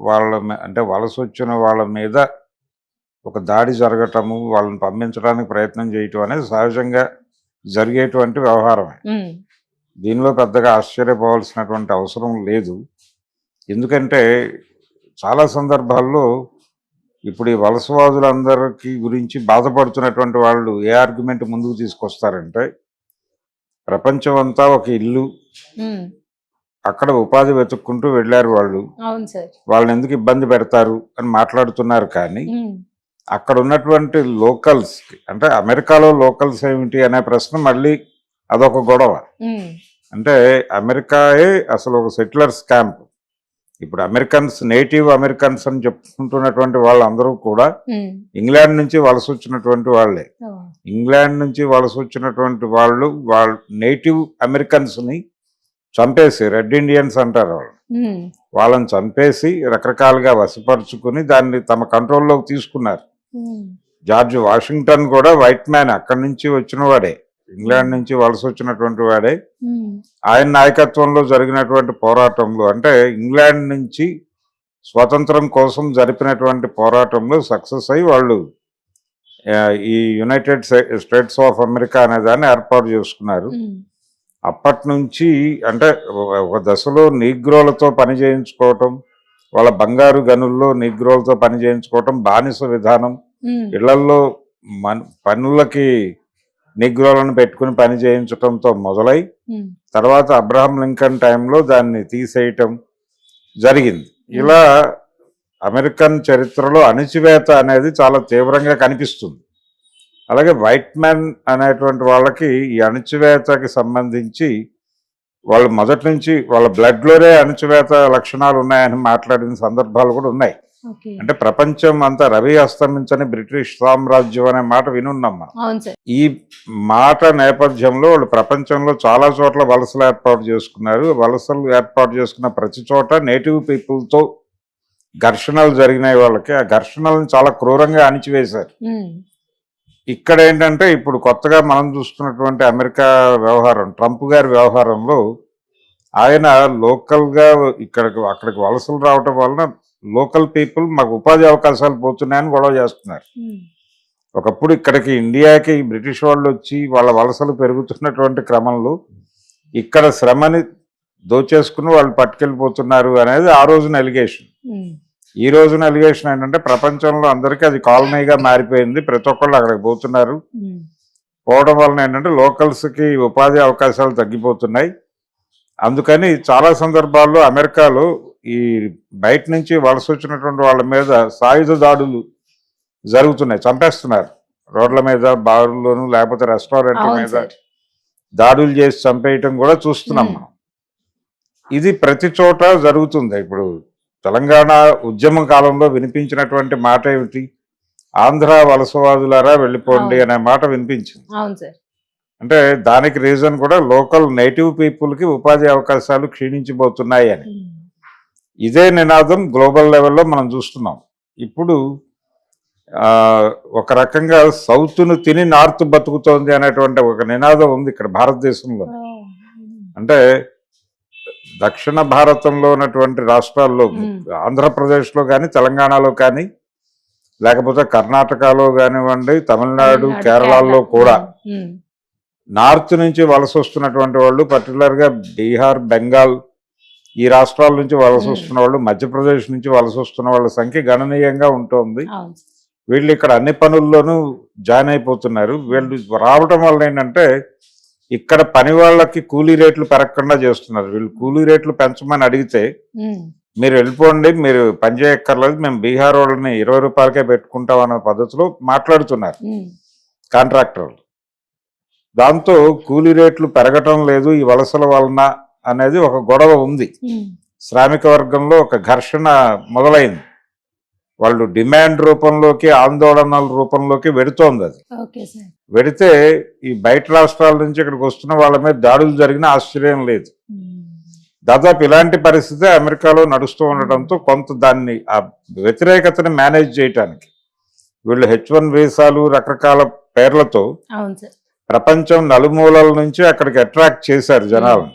వాళ్ళ అంటే వలస వచ్చిన వాళ్ళ మీద ఒక దాడి జరగటము వాళ్ళని పంపించడానికి ప్రయత్నం చేయటం అనేది సహజంగా జరిగేటువంటి వ్యవహారమే. దీనిలో పెద్దగా ఆశ్చర్యపోవాల్సినటువంటి అవసరం లేదు. ఎందుకంటే చాలా సందర్భాల్లో ఇప్పుడు ఈ వలసవాదులందరికీ గురించి బాధపడుతున్నటువంటి వాళ్ళు ఏ ఆర్గ్యుమెంట్ ముందుకు తీసుకొస్తారంటే ప్రపంచం అంతా ఒక ఇల్లు అక్కడ ఉపాధి వెతుక్కుంటూ వెళ్ళారు వాళ్ళు. అవును సార్. వాళ్ళని ఎందుకు ఇబ్బంది పెడతారు అని మాట్లాడుతున్నారు కానీ అక్కడ ఉన్నటువంటి లోకల్స్ అంటే అమెరికాలో లోకల్స్ ఏమిటి అనే ప్రశ్న మళ్ళీ అదొక గొడవ. అంటే అమెరికాయే అసలు ఒక సెటిలర్స్ క్యాంప్ ఇప్పుడు అమెరికన్స్ నేటివ్ అమెరికన్స్ అని చెప్పుకుంటున్నటువంటి వాళ్ళందరూ కూడా ఇంగ్లాండ్ నుంచి వలస వచ్చినటువంటి వాళ్ళే. ఇంగ్లాండ్ నుంచి వలస వచ్చినటువంటి వాళ్ళు వాళ్ళ నేటివ్ అమెరికన్స్ని చంపేసి రెడ్ ఇండియన్స్ అంటారు వాళ్ళు. వాళ్ళని చంపేసి రకరకాలుగా వశపరుచుకుని దాన్ని తమ కంట్రోల్లోకి తీసుకున్నారు. జార్జ్ వాషింగ్టన్ కూడా వైట్ మ్యాన్ అక్కడి నుంచి వచ్చిన వాడే. ఇంగ్లాండ్ నుంచి వలస వచ్చినటువంటి వాడే. ఆయన నాయకత్వంలో జరిగినటువంటి పోరాటంలో అంటే ఇంగ్లాండ్ నుంచి స్వతంత్రం కోసం జరిపినటువంటి పోరాటంలో సక్సెస్ అయ్యి వాళ్ళు ఈ యునైటెడ్ స్టేట్స్ ఆఫ్ అమెరికా అనే దాన్ని ఏర్పాటు చేసుకున్నారు. అప్పటి నుంచి అంటే ఒక- దశలో నీగ్రోలతో పని చేయించుకోవటం వాళ్ళ బంగారు గనుల్లో నీగ్రోలతో పని చేయించుకోవటం బానిస విధానం. ఇళ్ళల్లో మన పనులకి నిగ్రోలను పెట్టుకుని పని చేయించటంతో మొదలై తర్వాత అబ్రహం లింకన్ టైంలో దాన్ని తీసేయటం జరిగింది. ఇలా అమెరికన్ చరిత్రలో అణిచివేత అనేది చాలా తీవ్రంగా కనిపిస్తుంది. అలాగే వైట్ మ్యాన్ అనేటువంటి వాళ్ళకి ఈ అణిచివేతకి సంబంధించి వాళ్ళు మొదటి నుంచి వాళ్ళ బ్లడ్లోనే అణిచివేత లక్షణాలు ఉన్నాయని మాట్లాడిన సందర్భాలు కూడా ఉన్నాయి. అంటే ప్రపంచం అంతా రవి అస్తమించని బ్రిటిష్ సామ్రాజ్యం అనే మాట వినున్నాం మనం. ఈ మాట నేపథ్యంలో వాళ్ళు ప్రపంచంలో చాలా చోట్ల వలసలు ఏర్పాటు చేసుకున్నారు. వలసలు ఏర్పాటు చేసుకున్న ప్రతి చోట నేటివ్ పీపుల్తో ఘర్షణలు జరిగినాయి వాళ్ళకి. ఆ ఘర్షణలను చాలా క్రూరంగా అణిచివేశారు. ఇక్కడ ఏంటంటే ఇప్పుడు కొత్తగా మనం చూస్తున్నటువంటి అమెరికా వ్యవహారం ట్రంప్ గారి వ్యవహారంలో ఆయన లోకల్గా ఇక్కడికి అక్కడికి వలసలు రావటం వలన లోకల్ పీపుల్ మాకు ఉపాధి అవకాశాలు పోతున్నాయని గొడవ చేస్తున్నారు. ఒకప్పుడు ఇక్కడికి ఇండియాకి బ్రిటిష్ వాళ్ళు వచ్చి వాళ్ళ వలసలు పెరుగుతున్నటువంటి క్రమంలో ఇక్కడ శ్రమని దోచేసుకుని వాళ్ళు పట్టుకెళ్ళిపోతున్నారు అనేది ఆ రోజున ఎలిగేషన్. ఈ రోజున ఎలిగేషన్ ఏంటంటే ప్రపంచంలో అందరికీ అది కాలనీగా మారిపోయింది. ప్రతి ఒక్కళ్ళు అక్కడికి పోతున్నారు. పోవడం వలన ఏంటంటే లోకల్స్కి ఉపాధి అవకాశాలు తగ్గిపోతున్నాయి. అందుకని చాలా సందర్భాల్లో అమెరికాలో ఈ బయట నుంచి వలస వచ్చినటువంటి వాళ్ళ మీద సాయుధ దాడులు జరుగుతున్నాయి. చంపేస్తున్నారు. రోడ్ల మీద బారుల్లోనూ లేకపోతే రెస్టారెంట్ల అవును మీద దాడులు చేసి చంపేయటం కూడా చూస్తున్నాం. మనం. ఇది ప్రతి చోట జరుగుతుంది. ఇప్పుడు తెలంగాణ ఉద్యమ కాలంలో వినిపించినటువంటి మాట ఏమిటి? ఆంధ్ర వలసవాదులారా వెళ్ళిపోండి. అనే మాట వినిపించింది. అంటే దానికి రీజన్ కూడా లోకల్ నేటివ్ పీపుల్కి ఉపాధి అవకాశాలు క్షీణించిపోతున్నాయి అని. ఇదే నినాదం గ్లోబల్ లెవెల్లో మనం చూస్తున్నాం. ఇప్పుడు ఒక రకంగా సౌత్ను తిని నార్త్ బతుకుతోంది అనేటువంటి ఒక నినాదం ఉంది ఇక్కడ భారతదేశంలో. అంటే దక్షిణ భారతంలో ఉన్నటువంటి రాష్ట్రాల్లో. ఆంధ్రప్రదేశ్లో కానీ తెలంగాణలో కానీ లేకపోతే కర్ణాటకలో కానివ్వండి తమిళనాడు కేరళలో కేరళ. కూడా నార్త్ నుంచి వలస వస్తున్నటువంటి వాళ్ళు పర్టికులర్గా బీహార్ బెంగాల్ ఈ రాష్ట్రాల నుంచి వలస. వస్తున్న వాళ్ళు మధ్యప్రదేశ్ నుంచి వలస వస్తున్న వాళ్ళ సంఖ్య గణనీయంగా ఉంటుంది. వీళ్ళు ఇక్కడ అన్ని పనుల్లోనూ జాయిన్ అయిపోతున్నారు వీళ్ళు రావటం వల్ల ఏంటంటే ఇక్కడ పని వాళ్ళకి కూలీ రేట్లు పెరగకుండా చేస్తున్నారు. వీళ్ళు కూలీ రేట్లు పెంచమని అడిగితే మీరు వెళ్ళిపోండి మీరు పని చేయక్కర్లేదు మేము బీహార్ వాళ్ళని ఇరవై రూపాయలకే పెట్టుకుంటాం అనే పద్ధతిలో మాట్లాడుతున్నారు కాంట్రాక్టర్లు. దాంతో కూలీ రేట్లు పెరగటం లేదు ఈ వలసల వలన అనేది ఒక గొడవ ఉంది. శ్రామిక వర్గంలో ఒక ఘర్షణ మొదలైంది. వాళ్ళు డిమాండ్ రూపంలోకి ఆందోళనల రూపంలోకి వెడుతోంది అది. వెడితే ఈ బయట రాష్ట్రాల నుంచి ఇక్కడికి వస్తున్న వాళ్ళ మీద దాడులు జరిగిన ఆశ్చర్యం లేదు. దాదాపు ఇలాంటి పరిస్థితి అమెరికాలో నడుస్తూ ఉండటంతో కొంత దాన్ని ఆ వ్యతిరేకతని మేనేజ్ చేయటానికి వీళ్ళు హెచ్ వన్ వీసాలు రకరకాల పేర్లతో ప్రపంచం నలుమూలల నుంచి అక్కడికి అట్రాక్ట్ చేశారు జనాలను.